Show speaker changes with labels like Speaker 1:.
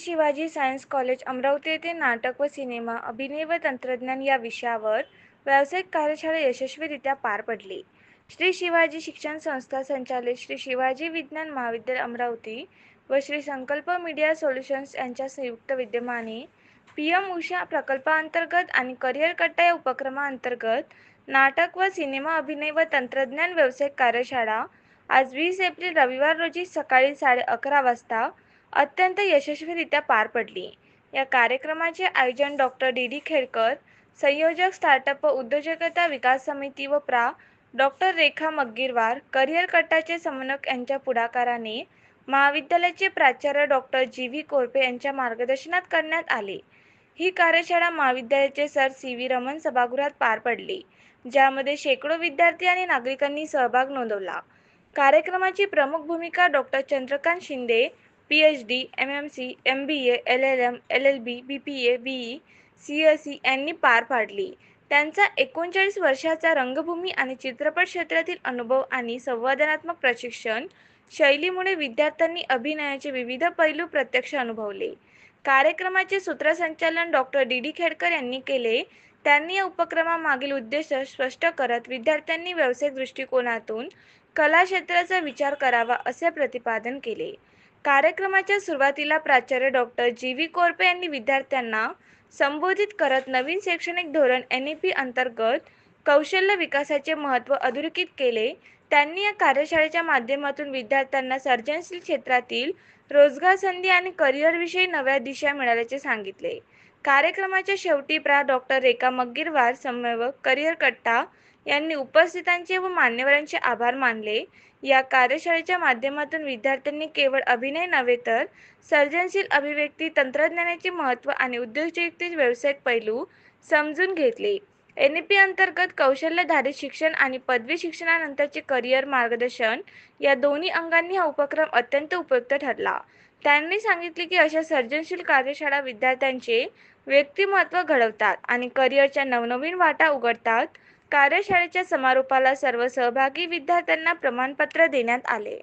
Speaker 1: Shivaji science college Amravati येथे नाटक व सिनेमा अभिनय व तंत्रज्ञान या विषयावर व्यावसायिक कार्यशाळा यशस्वीरित्या पार पडली. श्री शिवाजी शिक्षण संस्था संचालित श्री शिवाजी विज्ञान महाविद्यालय अमरावती व श्री संकल्प मीडिया सोल्युशन्स यांच्या संयुक्त विद्यमाने पी एम उषा प्रकल्पांतर्गत आणि करिअर कट्टा या उपक्रमाअंतर्गत नाटक व सिनेमा अभिनय व तंत्रज्ञान व्यावसायिक कार्यशाळा आज वीस एप्रिल रविवार रोजी सकाळी साडे अकरा वाजता अत्यंत यशस्वीरित्या पार पडली. या कार्यक्रमाचे आयोजन डॉक्टर डी डी खेडकर संयोजक स्टार्टअप व उद्योजकता विकास समिती व प्रा. डॉक्टर रेखा मग्गीरवार करिअर कटाचे समन्वयक यांच्या पुढाकाराने महाविद्यालयाचे प्राचार्य डॉक्टर जी व्ही कोरपे यांच्या मार्गदर्शनात करण्यात आले. ही कार्यशाळा महाविद्यालयाचे सर सी व्ही रमन सभागृहात पार पडली ज्यामध्ये शेकडो विद्यार्थी आणि नागरिकांनी सहभाग नोंदवला. कार्यक्रमाची प्रमुख भूमिका doctor Chandrakant Shinde P H D M M C M B A L L M L L B B P A B E C S C यांनी पार पाडली. त्यांचा एकोणचाळीस वर्षाचा रंगभूमी आणि चित्रपट क्षेत्रातील अनुभव आणि संवादनात्मक प्रशिक्षण शैलीमुळे विद्यार्थ्यांनी अभिनयाचे विविध पैलू प्रत्यक्ष अनुभवले. कार्यक्रमाचे सूत्रसंचालन डॉक्टर डी डी खेडकर यांनी केले. त्यांनी या उपक्रमामागील उद्देश स्पष्ट करत विद्यार्थ्यांनी व्यावसायिक दृष्टिकोनातून कला क्षेत्राचा विचार करावा असे प्रतिपादन केले. कार्यक्रमाच्या सुरुवातीला प्राचार्य डॉक्टर जी व्ही कोरपे यांनी विद्यार्थ्यांना संबोधित करत नवीन शैक्षणिक धोरण एन ई पी अंतर्गत कौशल्य विकासाचे महत्त्व अधोरेखित केले. त्यांनी या कार्यशाळेच्या माध्यमातून विद्यार्थ्यांना सर्जनशील क्षेत्रातील रोजगार संधी आणि करिअरविषयी नव्या दिशा मिळाल्याचे सांगितले. कार्यक्रमाच्या शेवटी प्रा डॉक्टर रेखा मग्गीरवार समन्वयक करिअर कट्टा यांनी उपस्थितांचे व मान्यवरांचे आभार मानले. या कार्यशाळेच्या माध्यमातून विद्यार्थ्यांनी केवळ अभिनय नव्हे तर सर्जनशील अभिव्यक्ती तंत्रज्ञानाचे महत्त्व आणि उद्योजकतेचे व्यावसायिक पैलू समजून घेतले. एन ई पी अंतर्गत कौशल्यधारित शिक्षण आणि पदवी शिक्षणानंतरचे करिअर मार्गदर्शन या दोन्ही अंगांनी हा उपक्रम अत्यंत उपयुक्त ठरला. त्यांनी सांगितले की अशा सर्जनशील कार्यशाळा विद्यार्थ्यांचे व्यक्तिमत्व घडवतात आणि करिअरच्या नवनवीन वाटा उघडतात. कार्यशाळेच्या समारोपाला सर्व सहभागी विद्यार्थ्यांना प्रमाणपत्र देण्यात आले.